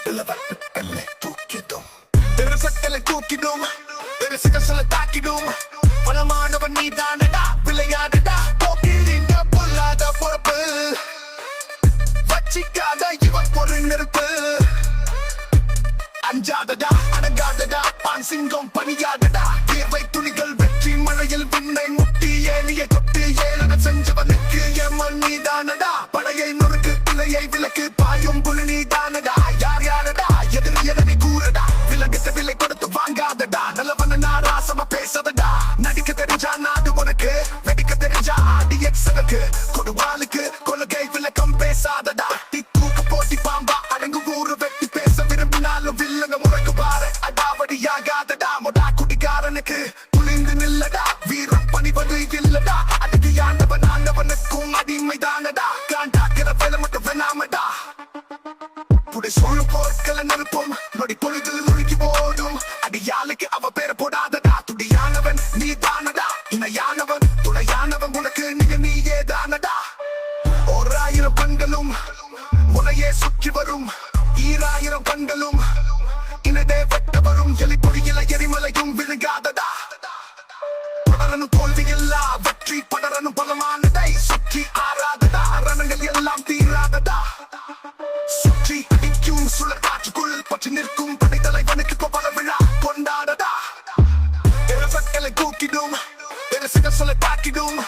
விளவட்டலை தூக்கிடும் பெருசக்களை தூக்கிடும் பெருசுகளை தாக்கிடும் பலமானவன் நீ தானடா விளையாடுடா போக்கில் இந்த பொல்லாத பொறுப்பு வச்சிக்காத இவன் ஒரு நெருப்பு அஞ்சாதடா அடங்காதடா பான் சிங்கம் பணியாதடா தேர்வை துணிகள் வெற்றி மழையில் விண்ணை முட்டி ஏனிய தொட்டு ஏளன செஞ்சவனுக்கு எம்மன் நீதானடா படையை நொறுக்கு பிள்ளையை விலக்கு பாயும் புலி புடி சொல்லும் போர்க்கள நெருப்பும். நொடி பொழுதில் முழுகி போடும் அடி யாளுக்கு அவ பேர போடாதடா. துடியானவன் நீ தானடா இணையானவன் துணையானவன் உனக்கு நீங்க நீயே தானடா. ஓராயிரம் பெண்களும் முனையே சுற்றி வரும். ஈராயிரம் பெண்களும் இனதே வெட்ட வரும். எலிப்பொடியில எரிமலையும் விழுகாதடா படரனும் தோல்வி இல்லா வெற்றி படரனும் பலமானதை சுற்றி ஆறாதடா. ரணங்கள் எல்லாம் தீரா. பற்றி நிற்கும் படை தலைவனுக்கு பல விழா கொண்டாடதா பெருசக்களை தூக்கிடும் பெருசுகள் சொல்ல தாக்கிடும்.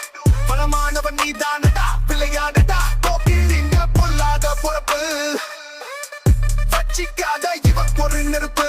பலமானவன் நீதானடா விளையாடடா போக்கில் பொல்லாத பொறுப்பு. வச்சிக்காத இவன் பொருள் நெருப்பு.